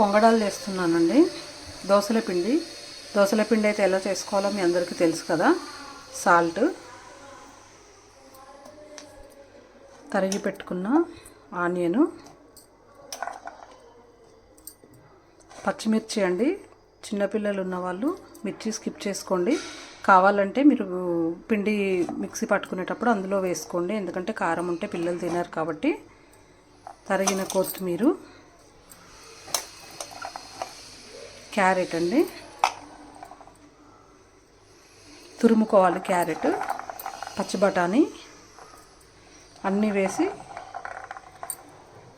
పొంగడాలు చేస్తున్నానండి. దోసల పిండి. దోసల పిండి అయితే ఎలా చేసుకోవాలో మీ అందరికీ తెలుసు కదా. సాల్ట్. తరిగి పెట్టుకున్న ఆనియను. పచ్చిమిర్చి అండి. చిన్నపిల్లలు ఉన్నవాళ్ళు మిర్చి స్కిప్ చేసుకోండి. కావాలంటే మీరు పిండి మిక్సీ పట్టుకునేటప్పుడు అందులో వేసుకోండి. ఎందుకంటే కారం ఉంటే పిల్లలు తినరు కాబట్టి. తరిగిన కొత్తిమీర. క్యారెట్ అండి. తురుముకోవాలి క్యారెట్ పచ్చి బఠానీ అన్నీ వేసి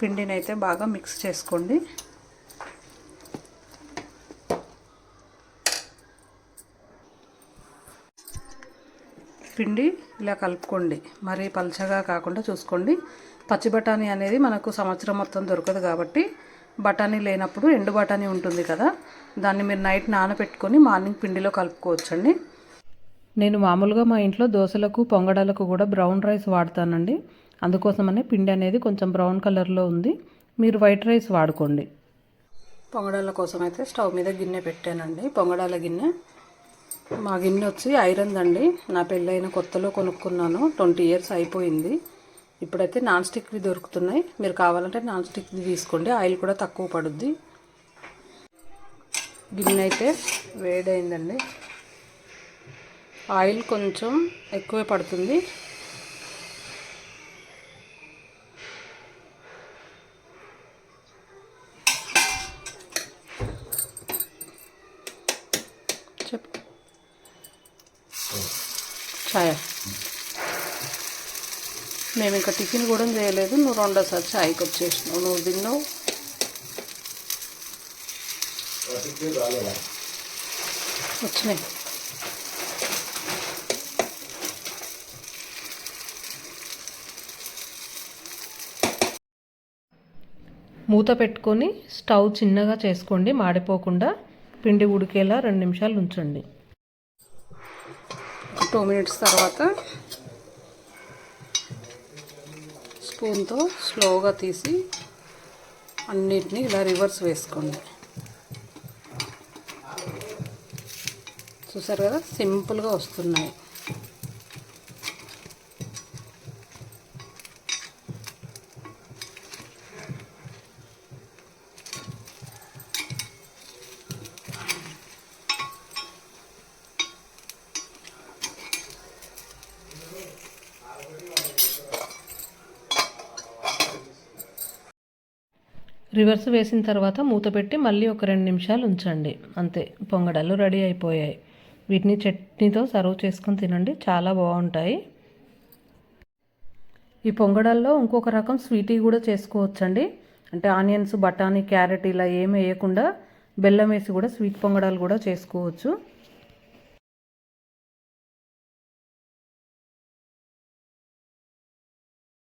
పిండిని అయితే బాగా మిక్స్ చేసుకోండి. పిండి ఇలా కలుపుకోండి. మరీ పల్చగా కాకుండా చూసుకోండి. పచ్చి బఠానీ అనేది మనకు సంవత్సరం మొత్తం దొరకదు కాబట్టి బఠానీ లేనప్పుడు ఎండు బఠానీ ఉంటుంది కదా దాన్ని మీరు నైట్ నానబెట్టుకొని మార్నింగ్ పిండిలో కలుపుకోవచ్చండి. నేను మామూలుగా మా ఇంట్లో దోశలకు పొంగడాలకు కూడా బ్రౌన్ రైస్ వాడతానండి. అందుకోసమనే పిండి అనేది కొంచెం బ్రౌన్ కలర్లో ఉంది. మీరు వైట్ రైస్ వాడుకోండి. పొంగడాల కోసం అయితే స్టవ్ మీద గిన్నె పెట్టానండి. పొంగడాల గిన్నె. మా గిన్నె వచ్చి ఐరన్ అండి. నా పెళ్ళైన కొత్తలో కొనుక్కున్నాను. ట్వంటీ ఇయర్స్ అయిపోయింది. ఇప్పుడైతే నాన్ స్టిక్వి దొరుకుతున్నాయి. మీరు కావాలంటే నాన్ స్టిక్వి తీసుకోండి. ఆయిల్ కూడా తక్కువ పడుద్ది. గిన్నె అయితే వేడైందండి. ఆయిల్ కొంచెం ఎక్కువే పడుతుంది. చెప్పు. ఛాయ్ మేము ఇంకా టిఫిన్ కూడా చేయలేదు. నువ్వు రెండోసారి ఛాయ్కి వచ్చేసినావు నువ్వు తిన్నావు? వచ్చినాయి. మూత పెట్టుకొని స్టవ్ చిన్నగా చేసుకోండి. మాడిపోకుండా పిండి ఉడికేలా రెండు నిమిషాలు ఉంచండి. టూ మినిట్స్ తర్వాత స్పూన్తో స్లోగా తీసి అన్నిటినీ ఇలా రివర్స్ వేసుకోండి. చూసారు కదా? సింపుల్గా వస్తున్నాయి. రివర్స్ వేసిన తర్వాత మూత పెట్టి మళ్ళీ ఒక రెండు నిమిషాలు ఉంచండి. అంతే. పొంగడాలు రెడీ అయిపోయాయి. వీటిని చట్నీతో సర్వ్ చేసుకొని తినండి. చాలా బాగుంటాయి. ఈ పొంగడాల్లో ఇంకొక రకం స్వీటీ కూడా చేసుకోవచ్చండి. అంటే ఆనియన్స్ బఠానీ క్యారెట్ ఇలా ఏమి వేయకుండా బెల్లం వేసి కూడా స్వీట్ పొంగడాలు కూడా చేసుకోవచ్చు.